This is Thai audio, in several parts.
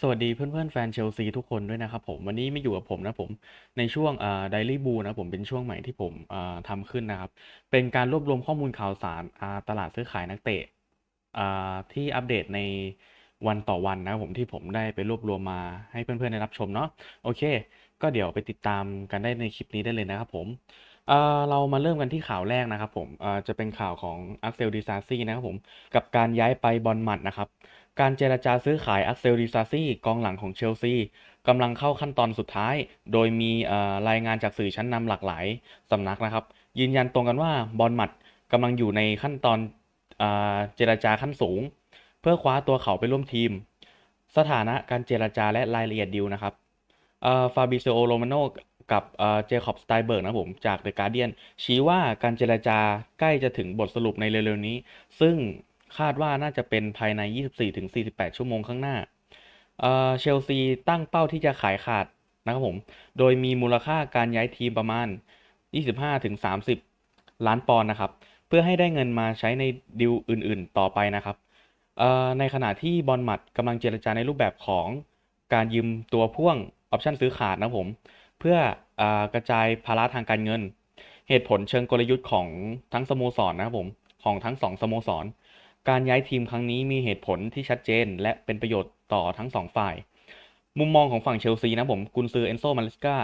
สวัสดีเพื่อนๆแฟนเชลซีทุกคนด้วยนะครับผมวันนี้ไม่อยู่กับผมนะผมในช่วงอ่าไดลี่บูนะผมเป็นช่วงใหม่ที่ผมอ่าทำขึ้นนะครับ เป็นการรวบรวมข้อมูลข่าวสารอ่าตลาดซื้อขายนักเตะอ่าที่อัปเดตในวันต่อวันนะครับผมที่ผมได้ไปรวบรวมมาให้เพื่อนๆได้รับชมเนาะโอเค ก็เดี๋ยวไปติดตามกันได้ในคลิปนี้ได้เลยนะครับผม เอ่อเรามาเริ่มกันที่ข่าวแรกนะครับผมเอ่อจะเป็นข่าวของอักเซลดิซาซี่นะครับผม กับการย้ายไปบอลมัดนะครับ การเจรจาซื้อขายอักเซลดิซาซี่กองหลังของเชลซีกำลังเข้าขั้นตอนสุดท้าย โดยมีรายงานจากสื่อชั้นนำหลากหลายสำนักนะครับ ยืนยันตรงกันว่าบอลมัดกำลังอยู่ในขั้นตอนเอ่อเจรจาขั้นสูง เพื่อคว้าตัวเขาไปร่วมทีม สถานะการเจรจาและรายละเอียดดีลนะครับฟาบิเซโอโรมาโน กับเจคอบสไตเบิร์กนะผมจากเดอะการ์เดียนชี้ว่าการเจรจาใกล้จะถึงบทสรุปในเร็วๆนี้ ซึ่งคาดว่าน่าจะเป็นภายใน 24-48 ชั่วโมงข้างหน้าเชลซีตั้งเป้าที่จะขายขาดนะครับผม โดยมีมูลค่าการย้ายทีมประมาณ 25-30 ล้านปอนด์นะครับ เพื่อให้ได้เงินมาใช้ในดีลอื่นๆ ต่อไปนะครับ ในขณะที่บอลมัดกำลังเจรจาในรูปแบบของการยืมตัวพ่วงออปชั่นซื้อขาดนะผม เพื่ออกระจายภาระทางการเงิน เหตุผลเชิงกลยุทธ์ของทั้งสโมสรนะครับผมของทั้งสองสโมสร การย้ายทีมครั้งนี้มีเหตุผลที่ชัดเจน และเป็นประโยชน์ต่อทั้งสองฝ่าย มุมมองของฝั่งเชลซีนะผมกุนซือเอนโซมาเลสกา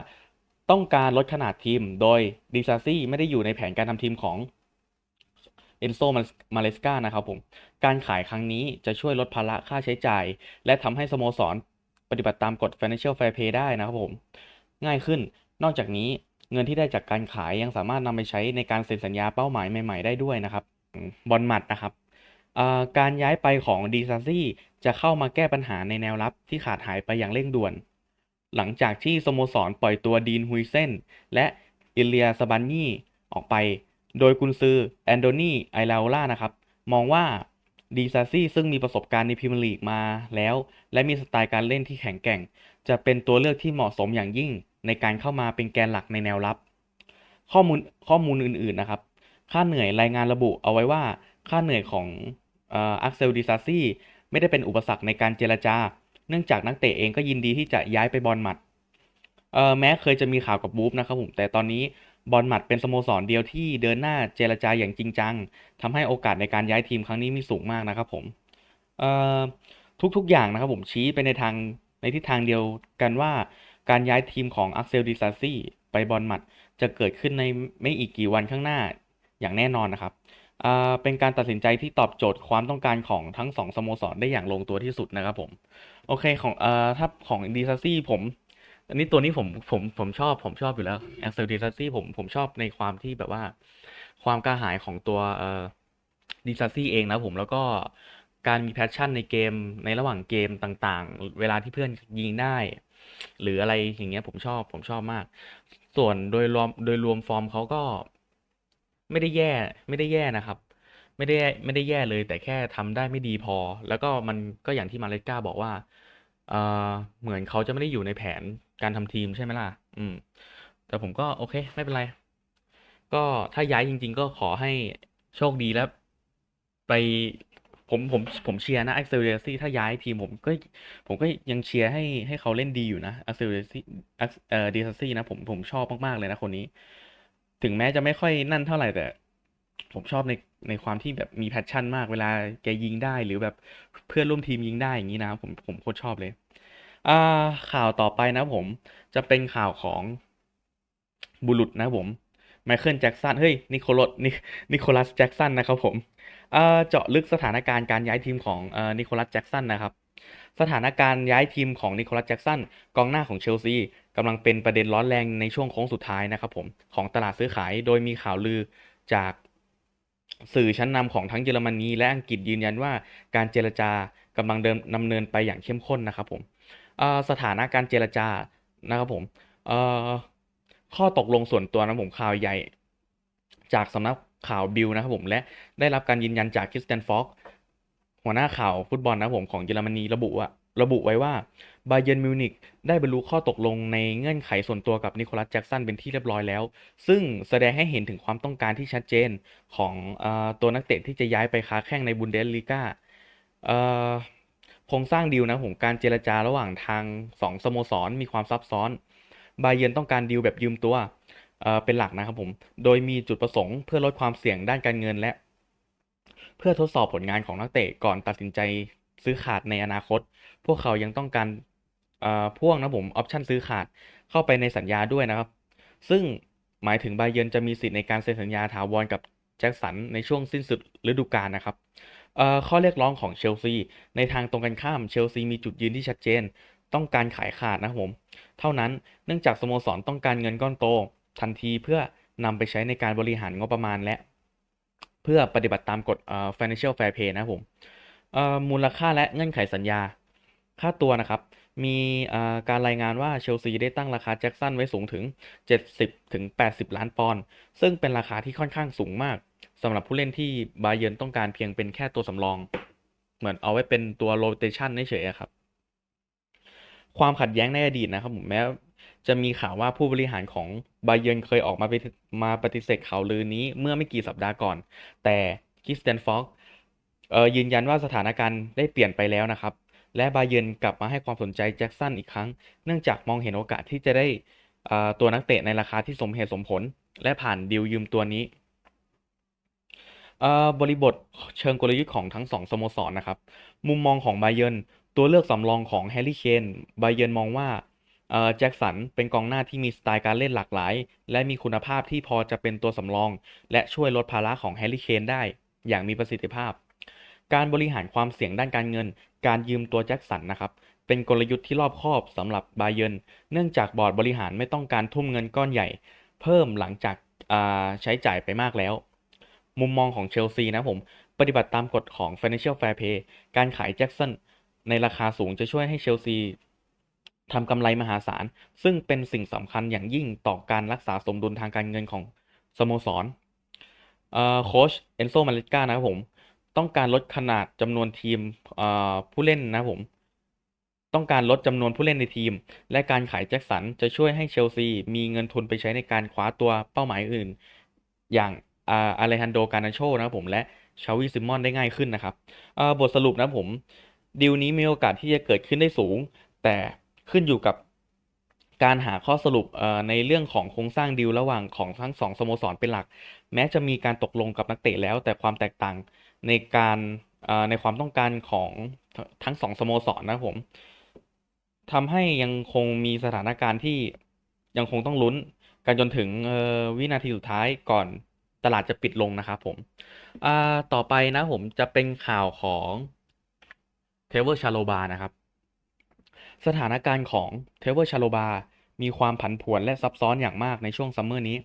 ต้องการลดขนาดทีม โดยดิซาซี่ไม่ได้อยู่ในแผนการทำทีมของเอนโซมาเลสกานะครับผม การขายครั้งนี้จะช่วยลดภาระค่าใช้จ่าย และทำให้สโมสรปฏิบัติตามกฎ Financial Fair Play ได้นะครับผม ง่ายขึ้น นอกจากนี้เงินที่ได้จากการขายยังสามารถนำไปใช้ในการเซ็นสัญญาเป้าหมายใหม่ๆได้ด้วยนะครับบอลหมัดนะครับการย้ายไปของดีซาซี่จะเข้ามาแก้ปัญหาในแนวรับที่ขาดหายไปอย่างเร่งด่วน หลังจากที่สโมสรปล่อยตัวดีนฮุยเซนและอิเลียสบันนี่ออกไป โดยกุนซือแอนโดนีไอลาโอล่านะครับ มองว่า ดีซาซี่ซึ่งมีประสบการณ์ในพรีเมียร์ลีกมาแล้ว และมีสไตล์การเล่นที่แข็งแกร่ง จะเป็นตัวเลือกที่เหมาะสมอย่างยิ่ง ในการเข้ามาเป็นแกนหลักในแนวรับ ข้อมูลข้อมูลอื่นๆนะครับ ค่าเหนื่อยรายงานระบุเอาไว้ว่าค่าเหนื่อยของอักเซลดิซาซี่ไม่ได้เป็นอุปสรรคในการเจรจา เนื่องจากนักเตะเองก็ยินดีที่จะย้ายไปบอลหมัดแม้เคยจะมีข่าวกับบูฟนะครับผมแต่ตอนนี้ บอลหมัดเป็นสโมสรเดียวที่เดินหน้าเจรจาอย่างจริงจังทำให้โอกาสในการย้ายทีมครั้งนี้มีสูงมากนะครับผมทุกๆอย่างนะครับผมชี้ไปในทางในทิศทางเดียวกันว่าการย้ายทีมของอักเซลดิซาซี่ไปบอลหมัดจะเกิดขึ้นในไม่อีกกี่วันข้างหน้าอย่างแน่นอนนะครับเป็นการตัดสินใจที่ตอบโจทย์ความต้องการของทั้งสองสโมสรได้อย่างลงตัวที่สุดนะครับผม โอเคของเอ่อถ้าของดีซาซี่ผม อันนี้ตัวนี้ผมผมผมชอบผมชอบอยู่แล้วแองเซลดีซาซี่ผมผมชอบในความที่แบบว่า ความกระหายของตัวเอ่อดีซาซี่เองนะผมแล้วก็การมีแพชชั่นในเกมในระหว่างเกมต่างๆ เวลาที่เพื่อนยิงได้ หรืออะไรอย่างเงี้ยผมชอบผมชอบมาก ส่วนโดยรวมโดยรวมฟอร์มเขาก็ ไม่ได้แย่ ไม่ได้แย่นะครับ ไม่ได้ไม่ได้แย่เลย แต่แค่ทำได้ไม่ดีพอ แล้วก็มันก็อย่างที่มาเลสกาบอกว่าเออเหมือนเขาจะไม่ได้อยู่ในแผน การทำทีมใช่ไหมล่ะ อืม แต่ผมก็โอเค ไม่เป็นไร ก็ถ้าย้ายจริง ๆ ก็ขอให้โชคดีแล้ว ไปผมผมผมเชียร์นะ a อ c เซลเ a ซี่ถ้าย้ายทีมผมก็ ผมก็ยังเชียร์ให้ให้เขาเล่นดีอยู่นะ a อ c เซลเ a ซี่เอ่อดีซซี่นะผมผมชอบมากๆเลยนะคนนี้ ถึงแม้จะไม่ค่อยนั่นเท่าไหร่แต่ ผมชอบในในความที่แบบมีแพชชั่นมากเวลาแกยิงได้หรือแบบเพื่อนร่วมทีมยิงได้อย่างนี้นะ ผมผมโคตรชอบเลย อ่าข่าวต่อไปนะผมจะเป็นข่าวของบุรุษนะผมไมเคิลแจ็กสันเฮ้ยนิโคลัสนิโคลัสแจ็กสันนะครับผมเจาะลึกสถานการณ์การย้ายทีมของนิโคลัสแจ็กสันนะครับสถานการณ์ย้ายทีมของนิโคลัสแจ็กสันกองหน้าของเชลซีกำลังเป็นประเด็นร้อนแรงในช่วงโค้งสุดท้ายนะครับผมของตลาดซื้อขายโดยมีข่าวลือจากสื่อชั้นนำของทั้งเยอรมนีและอังกฤษยืนยันว่าการเจรจากำลังเดินดำเนินไปอย่างเข้มข้นนะครับผม สถานะการเจรจานะครับผมข้อตกลงส่วนตัวนะผมข่าวใหญ่ จากสำนักข่าวบิลนะครับผมและได้รับการยืนยันจากคริสเตียนฟอกหัวหน้าข่าวฟุตบอลนะครับผมของเยอรมนีระบุว่าระบุไว้ว่าบาเยนมิวนิกได้บรรลุข้อตกลงในเงื่อนไขส่วนตัวกับนิโคลัสแจ็กสันเป็นที่เรียบร้อยแล้ว ซึ่งแสดงให้เห็นถึงความต้องการที่ชัดเจนของอตัวนักเตะที่จะย้ายไปค้าแข้งในบุนเดสลีกาเอ่อ โครงสร้างดีลนะผมการเจรจาระหว่างทางสองสโมสรมีความซับซ้อนบาเยนต้องการดีลแบบยืมตัวเเป็นหลักนะครับผม โดยมีจุดประสงค์เพื่อลดความเสี่ยงด้านการเงินและ เพื่อทดสอบผลงานของนักเตะก่อนตัดสินใจซื้อขาดในอนาคต พวกเขายังต้องการพ่วงนะผมออปชั่นซื้อขาดเข้าไปในสัญญาด้วยนะครับ ซึ่งหมายถึงบาเยนจะมีสิทธิ์ในการเซ็นสัญญาถาวรกับแจ็คสันในช่วงสิ้นสุดฤดูกาลนะครับ ข้อเรียกร้องของเชลซีในทางตรงกันข้ามเชลซีมีจุดยืนที่ชัดเจน ต้องการขายขาดนะครับผม เท่านั้นเนื่องจากสโมสรต้องการเงินก้อนโต ทันทีเพื่อนำไปใช้ในการบริหารงบประมาณและ เพื่อปฏิบัติตามกฎ financial fair play นะครับผมมูลค่าและเงื่อนไขสัญญา ค่าตัวนะครับ มีการรายงานว่าเชลซีได้ตั้งราคาแจ็คสันไว้สูงถึง 70-80 ล้านปอนด์ซึ่งเป็นราคาที่ค่อนข้างสูงมาก สำหรับผู้เล่นที่บาเยิร์นต้องการเพียงเป็นแค่ตัวสำรอง เหมือนเอาไว้เป็นตัวโรเตชันเฉยๆครับ ความขัดแย้งในอดีตนะครับผมแม้จะมีข่าวว่าผู้บริหารของบาเยนเคยออกมาปมาปฏิเสธข่าวลือนี้เมื่อไม่กี่สัปดาห์ก่อน แต่คริสเตนฟอกยืนยันว่าสถานการณ์ได้เปลี่ยนไปแล้วนะครับ และบาเยนกลับมาให้ความสนใจแจ็คสันอีกครั้ง เนื่องจากมองเห็นโอกาสที่จะได้ตัวนักเตะในราคาที่สมเหตุสมผล และผ่านดีลยืมตัวนี้ บริบทเชิงกลยุทธ์ของทั้งสองสโมสรนะครับ มุมมองของไบเยนตัวเลือกสำรองของแฮร์รี่เคนไบเยนมองว่าแจ็คสันเป็นกองหน้าที่มีสไตล์การเล่นหลากหลาย และมีคุณภาพที่พอจะเป็นตัวสำรอง และช่วยลดภาระของแฮร์รี่เคนได้ อย่างมีประสิทธิภาพ การบริหารความเสี่ยงด้านการเงิน การยืมตัวแจ็คสันนะครับเป็นกลยุทธ์ที่รอบคอบสำหรับไบเยนเนื่องจากบอร์ดบริหารไม่ต้องการทุ่มเงินก้อนใหญ่ เพิ่มหลังจากใช้จ่ายไปมากแล้ว มุมมองของเชลซีนะผม ปฏิบัติตามกฎของ Financial Fair Play การขายแจ็คสันในราคาสูงจะช่วยให้เชลซีทำกำไรมหาศาล ซึ่งเป็นสิ่งสำคัญอย่างยิ่งต่อการรักษาสมดุลทางการเงินของสโมสรโค้ชเอนโซมาเลสกานะครับผม ต้องการลดขนาดจำนวนทีมผู้เล่นนะครับผม ต้องการลดจำนวนผู้เล่นในทีม และการขายแจ็คสันจะช่วยให้เชลซีมีเงินทุนไปใช้ในการคว้าตัวเป้าหมายอื่น อย่าง อาเลฮันโด การนาโชนะครับผมและชาวิซิมอนได้ง่ายขึ้นนะครับบทสรุปนะผมดีลนี้มีโอกาสที่จะเกิดขึ้นได้สูง แต่ขึ้นอยู่กับการหาข้อสรุปในเรื่องของโครงสร้างดีลระหว่างของทั้งสองสโมสรเป็นหลัก แม้จะมีการตกลงกับนักเตะแล้ว แต่ความแตกต่างในการในความต้องการของทั้งสองสโมสรนะผมทำให้ยังคงมีสถานการณ์ที่ยังคงต้องลุ้น กันจนถึงวินาทีสุดท้ายก่อน ตลาดจะปิดลงนะครับผมต่อไปนะผมจะเป็นข่าวของเทเวอร์ชาโลบานะครับ สถานการณ์ของเทเวอร์ชาโลบา มีความผันผวนและซับซ้อนอย่างมากในช่วงซัมเมอร์นี้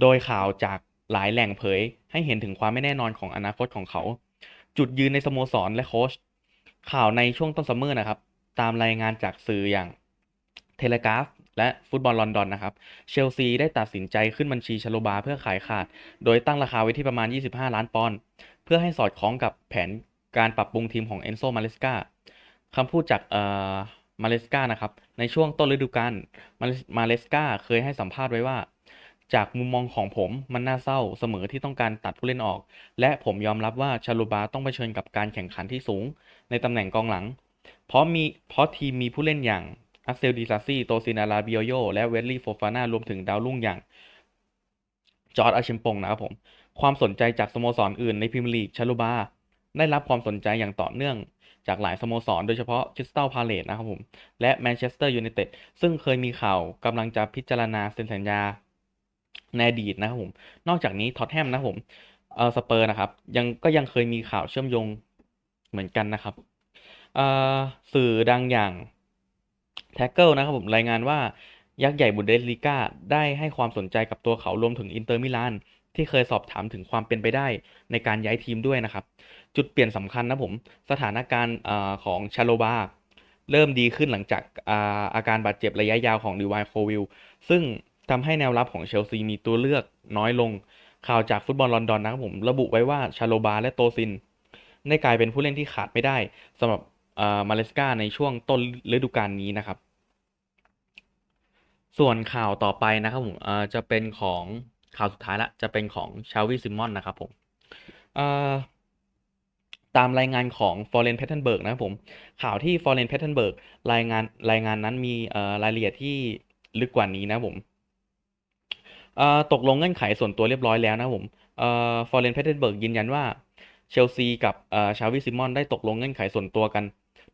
โดยข่าวจากหลายแหล่งเผย ให้เห็นถึงความไม่แน่นอนของอนาคตของเขา จุดยืนในสโมสรและโค้ช ข่าวในช่วงต้นซัมเมอร์นะครับ ตามรายงานจากสื่ออย่างเทเลกราฟ และฟุตบอลลอนดอนนะครับ เชลซีได้ตัดสินใจขึ้นบัญชีชาโลบาเพื่อขายขาด โดยตั้งราคาไว้ที่ประมาณ 25 ล้านปอนด์ เพื่อให้สอดคล้องกับแผนการปรับปรุงทีมของเอนโซมาเลสกาคำพูดจากเอ่อมาเลสกานะครับ ในช่วงต้นฤดูกาล มาเลสกาเคยให้สัมภาษณ์ไว้ว่า จากมุมมองของผมมันน่าเศร้าเสมอที่ต้องการตัดผู้เล่นออก และผมยอมรับว่าชาลูบาต้องเผชิญกับการแข่งขันที่สูง ในตำแหน่งกองหลัง เพราะมีเพราะทีมมีผู้เล่นอย่าง อักเซลดิซาซี่โตซินาลาบิโอโยและเวลลี่โฟฟานารวมถึงดาวรุ่งอย่าง จอร์ดอาชิมปงนะครับผม ความสนใจจากสโมสรอื่นในพรีเมียร์ลีกชาลูบา ได้รับความสนใจอย่างต่อเนื่องจากหลายสโมสร โดยเฉพาะคริสตัลพาเลตนะครับผม และแมนเชสเตอร์ยูไนเต็ดซึ่งเคยมีข่าวกำลังจะพิจารณาเซ็นสัญญาในอดีตนะครับผม นอกจากนี้ท็อตแฮมนะครับผมเออสเปอร์นะครับยังก็ยังเคยมีข่าวเชื่อมโยงเหมือนกันนะครับสื่อดังอย่าง แท็กเกิลนะครับผมรายงานว่ายักษ์ใหญ่บุนเดสลีกาได้ให้ความสนใจกับตัวเขารวมถึงอินเตอร์มิลานที่เคยสอบถามถึงความเป็นไปได้ในการย้ายทีมด้วยนะครับ จุดเปลี่ยนสำคัญนะผมสถานการณ์อของชาโลบาเริ่มดีขึ้นหลังจากอาอาการบาดเจ็บระยะยาวของดีวายโควิลซึ่งทำให้แนวรับของเชลซีมีตัวเลือกน้อยลง ข่าวจากฟุตบอลลอนดอนนะครับผมระบุไว้ว่าชาโลบาและโตซิน ได้กลายเป็นผู้เล่นที่ขาดไม่ได้สำหรับ มาเลสกาในช่วงต้นฤดูกาลนี้นะครับ ส่วนข่าวต่อไปนะครับผมอ่อจะเป็นของข่าวสุดท้ายละจะเป็นของชาวิซิมอนนะครับผมอ่อตามรายงานของ Foreign p a t t e r n b e r g นะครับผม ข่าวที่ Foreign p a t t e r n b e r g รายงานรายงานนั้นมีอ่อรายละเอียดที่ลึกกว่านี้นะผมอ่อตกลงเงื่อนไขส่วนตัวเรียบร้อยแล้วนะผมเอ่อ Foreign p a t t e r n b e r g ยืนยันว่าเชลซีกับอ่อชาวิซิมอนได้ตกลงเงื่อนไขส่วนตัวกัน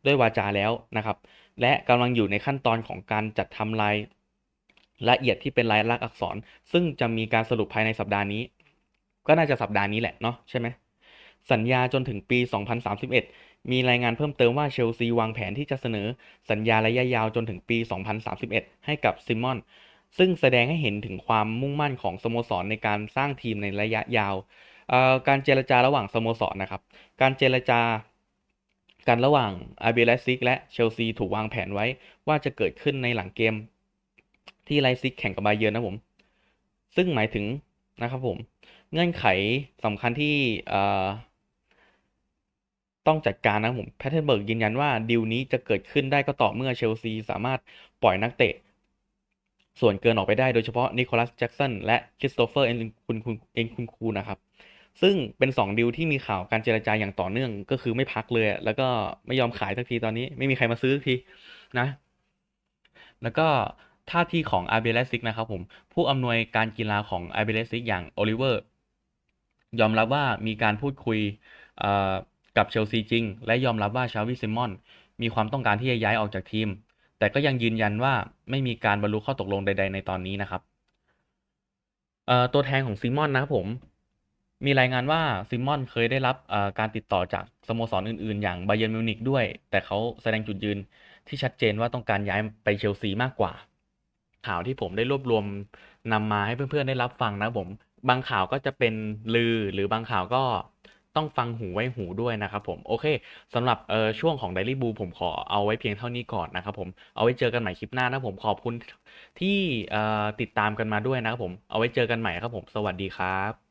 ด้วยวาจาแล้วนะครับ และกำลังอยู่ในขั้นตอนของการจัดทำรายละเอียดที่เป็นลายลักษณ์อักษร ซึ่งจะมีการสรุปภายในสัปดาห์นี้ ก็น่าจะสัปดาห์นี้แหละเนาะใช่ไหมสัญญาจนถึงปี 2031 มีรายงานเพิ่มเติมว่าเชลซีวางแผนที่จะเสนอสัญญาระยะยาวจนถึงปี 2031 ให้กับซิมอน ซึ่งแสดงให้เห็นถึงความมุ่งมั่นของสโมสรในการสร้างทีมในระยะยาว การเจรจาระหว่างสโมสรนะครับ การเจรจา กันระหว่างอาร์เบลซิกและเชลซีถูกวางแผนไว้ว่าจะเกิดขึ้นในหลังเกม ที่ไลซิกแข่งกับบาเยิร์นนะผม ซึ่งหมายถึงนะครับผม เงื่อนไขสำคัญที่ต้องจัดการนะผมแพทเทนเบิร์กยืนยันว่าดีลนี้จะเกิดขึ้นได้ก็ต่อเมื่อเชลซีสามารถปล่อยนักเตะ ส่วนเกินออกไปได้โดยเฉพาะนิโคลัสแจ็กสันและคริสโตเฟอร์เอ็นคุณคุณเอ็นคุณคูนะครับ ซึ่งเป็นสองดีลที่มีข่าวการเจรจาอย่างต่อเนื่องก็คือไม่พักเลย แล้วก็ไม่ยอมขายสักทีตอนนี้ ไม่มีใครมาซื้อสักทีนะ แล้วก็ท่าทีของอาร์เบลซิกนะครับผมผู้อำนวยการกีฬาของอาร์เบลซิกอย่างโอลิเวอร์ยอมรับว่ามีการพูดคุยกับเชลซีจริง และยอมรับว่าชาวิซิมอน มีความต้องการที่จะย้ายออกจากทีม แต่ก็ยังยืนยันว่าไม่มีการบรรลุข้อตกลงใด ๆ ในตอนนี้นะครับตัวแทนของซิมอนนะครับผม มีรายงานว่าซิมอนเคยได้รับการติดต่อจากสโมสรอื่นๆ อย่างไบเยิร์นมิวนิกด้วย แต่เขาแสดงจุดยืนที่ชัดเจนว่าต้องการย้ายไปเชลซีมากกว่า ข่าวที่ผมได้รวบรวมนำมาให้เพื่อนๆได้รับฟังนะผม บางข่าวก็จะเป็นลือหรือบางข่าวก็ต้องฟังหูไว้หูด้วยนะครับผม โอเคสำหรับช่วงของ Daily Blue ผมขอเอาไว้เพียงเท่านี้ก่อนนะครับผม เอาไว้เจอกันใหม่คลิปหน้านะผมขอบคุณที่ติดตามกันมาด้วยนะครับผม เอาไว้เจอกันใหม่ครับผม สวัสดีครับ